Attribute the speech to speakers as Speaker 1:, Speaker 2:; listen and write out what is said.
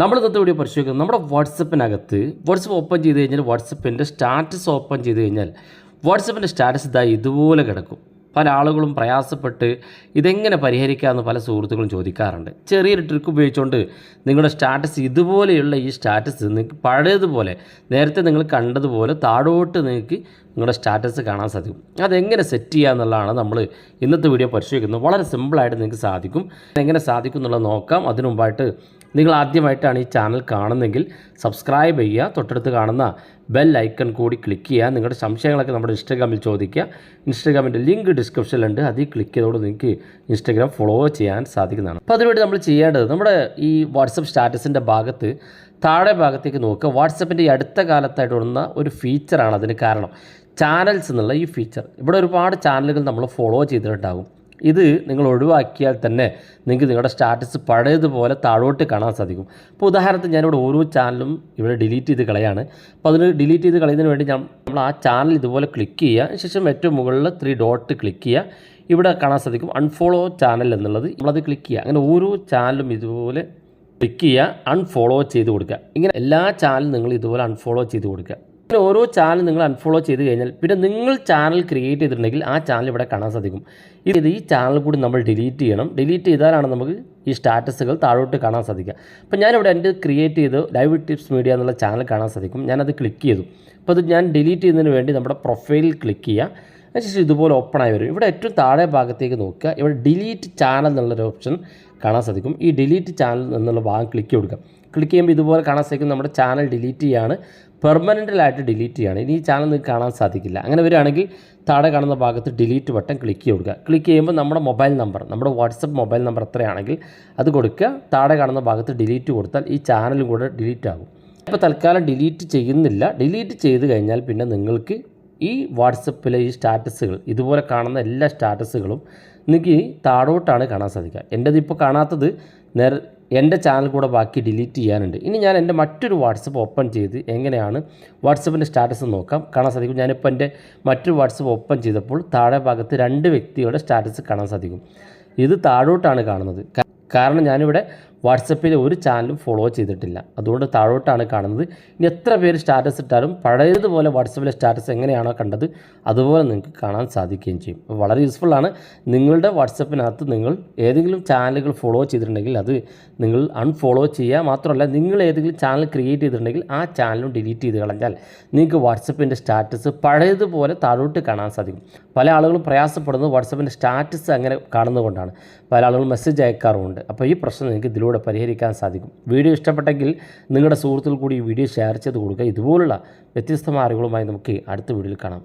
Speaker 1: നമ്മൾ ഇന്നത്തെ വീഡിയോ പരിശോധിക്കുന്നത് നമ്മുടെ വാട്സപ്പിനകത്ത് വാട്സപ്പ് ഓപ്പൺ ചെയ്ത് കഴിഞ്ഞാൽ വാട്സപ്പിന്റെ സ്റ്റാറ്റസ് ഓപ്പൺ ചെയ്ത് കഴിഞ്ഞാൽ വാട്സപ്പിന്റെ സ്റ്റാറ്റസ് ഇതായി ഇതുപോലെ കിടക്കും. പല ആളുകളും പ്രയാസപ്പെട്ട് ഇതെങ്ങനെ പരിഹരിക്കാമെന്ന് പല സുഹൃത്തുക്കളും ചോദിക്കാറുണ്ട്. ചെറിയൊരു ട്രിക്ക് ഉപയോഗിച്ചുകൊണ്ട് നിങ്ങളുടെ സ്റ്റാറ്റസ് ഇതുപോലെയുള്ള ഈ സ്റ്റാറ്റസ് നിങ്ങൾക്ക് പഴയതുപോലെ നേരത്തെ നിങ്ങൾ കണ്ടതുപോലെ താഴോട്ട് നിങ്ങൾക്ക് നിങ്ങളുടെ സ്റ്റാറ്റസ് കാണാൻ സാധിക്കും. അതെങ്ങനെ സെറ്റ് ചെയ്യുക എന്നുള്ളതാണ് നമ്മൾ ഇന്നത്തെ വീഡിയോ പരിശോധിക്കുന്നത്. വളരെ സിമ്പിളായിട്ട് നിങ്ങൾക്ക് സാധിക്കും. എങ്ങനെ സാധിക്കും എന്നുള്ളത് നോക്കാം. അതിനു മുമ്പായിട്ട് നിങ്ങൾ ആദ്യമായിട്ടാണ് ഈ ചാനൽ കാണുന്നതെങ്കിൽ സബ്സ്ക്രൈബ് ചെയ്യുക തൊട്ടടുത്ത് കാണുന്ന ബെൽ ഐക്കൺ കൂടി ക്ലിക്ക് ചെയ്യുക നിങ്ങളുടെ സംശയങ്ങളൊക്കെ നമ്മുടെ ഇൻസ്റ്റാഗ്രാമിൽ ചോദിക്കുക. ഇൻസ്റ്റാഗ്രാമിന്റെ ലിങ്ക് ഡിസ്ക്രിപ്ഷനിലുണ്ട് അതിൽ ക്ലിക്ക് ചെയ്തോട് നിങ്ങൾക്ക് ഇൻസ്റ്റാഗ്രാം ഫോളോ ചെയ്യാൻ സാധിക്കുന്നതാണ്. അപ്പോൾ അതിനുവേണ്ടി നമ്മൾ ചെയ്യേണ്ടത് നമ്മുടെ ഈ വാട്സപ്പ് സ്റ്റാറ്റസിന്റെ ഭാഗത്ത് താഴെ ഭാഗത്തേക്ക് നോക്കുക. വാട്സപ്പിന്റെ ഈ അടുത്ത കാലത്തായിട്ട് വരുന്ന ഒരു ഫീച്ചറാണ് അതിന് കാരണം. ചാനൽസ് എന്നുള്ള ഈ ഫീച്ചർ ഇവിടെ ഒരുപാട് ചാനലുകൾ നമ്മൾ ഫോളോ ചെയ്തിട്ടുണ്ടാകും. ഇത് നിങ്ങൾ ഒഴിവാക്കിയാൽ തന്നെ നിങ്ങൾക്ക് നിങ്ങളുടെ സ്റ്റാറ്റസ് പഴയതുപോലെ താഴോട്ട് കാണാൻ സാധിക്കും. അപ്പോൾ ഉദാഹരണത്തിന് ഞാനിവിടെ ഓരോ ചാനലും ഇവിടെ ഡിലീറ്റ് ചെയ്ത് കളയാണ്. അപ്പോൾ അതിന് ഡിലീറ്റ് ചെയ്ത് കളയുന്നതിന് വേണ്ടി നമ്മൾ ആ ചാനൽ ഇതുപോലെ ക്ലിക്ക് ചെയ്യുക. ശേഷം ഏറ്റവും മുകളിൽ ത്രീ ഡോട്ട് ക്ലിക്ക് ചെയ്യുക. ഇവിടെ കാണാൻ സാധിക്കും അൺഫോളോ ചാനൽ എന്നുള്ളത്. നമ്മളത് ക്ലിക്ക് ചെയ്യുക. അങ്ങനെ ഓരോ ചാനലും ഇതുപോലെ ക്ലിക്ക് ചെയ്യുക. അൺഫോളോ ചെയ്ത് കൊടുക്കുക. ഇങ്ങനെ എല്ലാ ചാനലും നിങ്ങൾ ഇതുപോലെ അൺഫോളോ ചെയ്ത് കൊടുക്കുക. ഓരോ ചാനൽ നിങ്ങൾ അൺഫോളോ ചെയ്ത് കഴിഞ്ഞാൽ പിന്നെ നിങ്ങൾ ചാനൽ ക്രിയേറ്റ് ചെയ്തിട്ടുണ്ടെങ്കിൽ ആ ചാനൽ ഇവിടെ കാണാൻ സാധിക്കും. ഇത് ഈ ചാനൽ കൂടി നമ്മൾ ഡിലീറ്റ് ചെയ്യണം. ഡിലീറ്റ് ചെയ്താലാണ് നമുക്ക് ഈ സ്റ്റാറ്റസുകൾ താഴോട്ട് കാണാൻ സാധിക്കുക. അപ്പോൾ ഞാനിവിടെ എന്റെ ക്രിയേറ്റ് ചെയ്ത് ലൈവ് ടിപ്സ് മീഡിയ എന്നുള്ള ചാനൽ കാണാൻ സാധിക്കും. ഞാനത് ക്ലിക്ക് ചെയ്തു. അപ്പോൾ അത് ഞാൻ ഡിലീറ്റ് ചെയ്യുന്നതിന് വേണ്ടി നമ്മുടെ പ്രൊഫൈലിൽ ക്ലിക്ക് ചെയ്യുക. അതിനുശേഷം ഇതുപോലെ ഓപ്പൺ ആയി വരും. ഇവിടെ ഏറ്റവും താഴെ ഭാഗത്തേക്ക് നോക്കുക. ഇവിടെ ഡിലീറ്റ് ചാനൽ എന്നുള്ളൊരു ഓപ്ഷൻ കാണാൻ സാധിക്കും. ഈ ഡിലീറ്റ് ചാനൽ എന്നുള്ള ഭാഗം ക്ലിക്ക് കൊടുക്കുക. ക്ലിക്ക് ചെയ്യുമ്പോൾ ഇതുപോലെ കാണാൻ സാധിക്കും. നമ്മുടെ ചാനൽ ഡിലീറ്റ് ചെയ്യാണ്. പെർമനന്റലായിട്ട് ഡിലീറ്റ് ചെയ്യാണ്. ഇനി ഈ ചാനൽ നിങ്ങൾക്ക് കാണാൻ സാധിക്കില്ല. അങ്ങനെ വരികയാണെങ്കിൽ താഴെ കാണുന്ന ഭാഗത്ത് ഡിലീറ്റ് ബട്ടൺ ക്ലിക്ക് കൊടുക്കുക. ക്ലിക്ക് ചെയ്യുമ്പോൾ നമ്മുടെ മൊബൈൽ നമ്പർ നമ്മുടെ വാട്സപ്പ് മൊബൈൽ നമ്പർ എത്രയാണെങ്കിൽ അത് കൊടുക്കുക. താഴെ കാണുന്ന ഭാഗത്ത് ഡിലീറ്റ് കൊടുത്താൽ ഈ ചാനലും കൂടെ ഡിലീറ്റ് ആകും. ഇപ്പോൾ തൽക്കാലം ഡിലീറ്റ് ചെയ്യുന്നില്ല. ഡിലീറ്റ് ചെയ്ത് കഴിഞ്ഞാൽ പിന്നെ നിങ്ങൾക്ക് ഈ വാട്സപ്പിലെ ഈ സ്റ്റാറ്റസുകൾ ഇതുപോലെ കാണുന്ന എല്ലാ സ്റ്റാറ്റസുകളും നിങ്ങൾക്ക് താഴോട്ടാണ് കാണാൻ സാധിക്കുക. എന്റെത് ഇപ്പോൾ കാണാത്തത് നേരെ എന്റെ ചാനൽ കൂടെ ബാക്കി ഡിലീറ്റ് ചെയ്യാനുണ്ട്. ഇനി ഞാൻ എന്റെ മറ്റൊരു വാട്സപ്പ് ഓപ്പൺ ചെയ്ത് എങ്ങനെയാണ് വാട്സപ്പിന്റെ സ്റ്റാറ്റസ് നോക്കാം കാണാൻ സാധിക്കും. ഞാനിപ്പോൾ എന്റെ മറ്റൊരു വാട്സപ്പ് ഓപ്പൺ ചെയ്തപ്പോൾ താഴെ ഭാഗത്ത് രണ്ട് വ്യക്തികളുടെ സ്റ്റാറ്റസ് കാണാൻ സാധിക്കും. ഇത് താഴോട്ടാണ് കാണുന്നത്. കാരണം ഞാനിവിടെ വാട്സപ്പിൽ ഒരു ചാനലും ഫോളോ ചെയ്തിട്ടില്ല. അതുകൊണ്ട് താഴോട്ടാണ് കാണുന്നത്. ഇനി എത്ര പേര് സ്റ്റാറ്റസ് ഇട്ടാലും പഴയതുപോലെ വാട്സപ്പിലെ സ്റ്റാറ്റസ് എങ്ങനെയാണോ കണ്ടത് അതുപോലെ നിങ്ങൾക്ക് കാണാൻ സാധിക്കുകയും ചെയ്യും. വളരെ യൂസ്ഫുള്ളാണ് നിങ്ങളുടെ വാട്സപ്പിനകത്ത് നിങ്ങൾ ഏതെങ്കിലും ചാനലുകൾ ഫോളോ ചെയ്തിട്ടുണ്ടെങ്കിൽ അത് നിങ്ങൾ അൺഫോളോ ചെയ്യുക. മാത്രമല്ല നിങ്ങൾ ഏതെങ്കിലും ചാനൽ ക്രിയേറ്റ് ചെയ്തിട്ടുണ്ടെങ്കിൽ ആ ചാനലും ഡിലീറ്റ് ചെയ്ത് കളഞ്ഞാൽ നിങ്ങൾക്ക് വാട്സപ്പിന്റെ സ്റ്റാറ്റസ് പഴയതുപോലെ താഴോട്ട് കാണാൻ സാധിക്കും. പല ആളുകളും പ്രയാസപ്പെടുന്നത് വാട്സപ്പിന്റെ സ്റ്റാറ്റസ് അങ്ങനെ കാണുന്നതുകൊണ്ടാണ് പല ആളുകളും മെസ്സേജ് അയക്കാറുമുണ്ട്. അപ്പോൾ ഈ പ്രശ്നം നിങ്ങൾക്ക് ഇതിലൂടെ പരിഹരിക്കാൻ സാധിക്കും. വീഡിയോ ഇഷ്ടപ്പെട്ടെങ്കിൽ നിങ്ങളുടെ സുഹൃത്തുക്കൾ കൂടി ഈ വീഡിയോ ഷെയർ ചെയ്ത് കൊടുക്കുക. ഇതുപോലുള്ള വ്യത്യസ്തമായ അറിവുകളുമായി നമുക്ക് അടുത്ത വീഡിയോയിൽ കാണാം.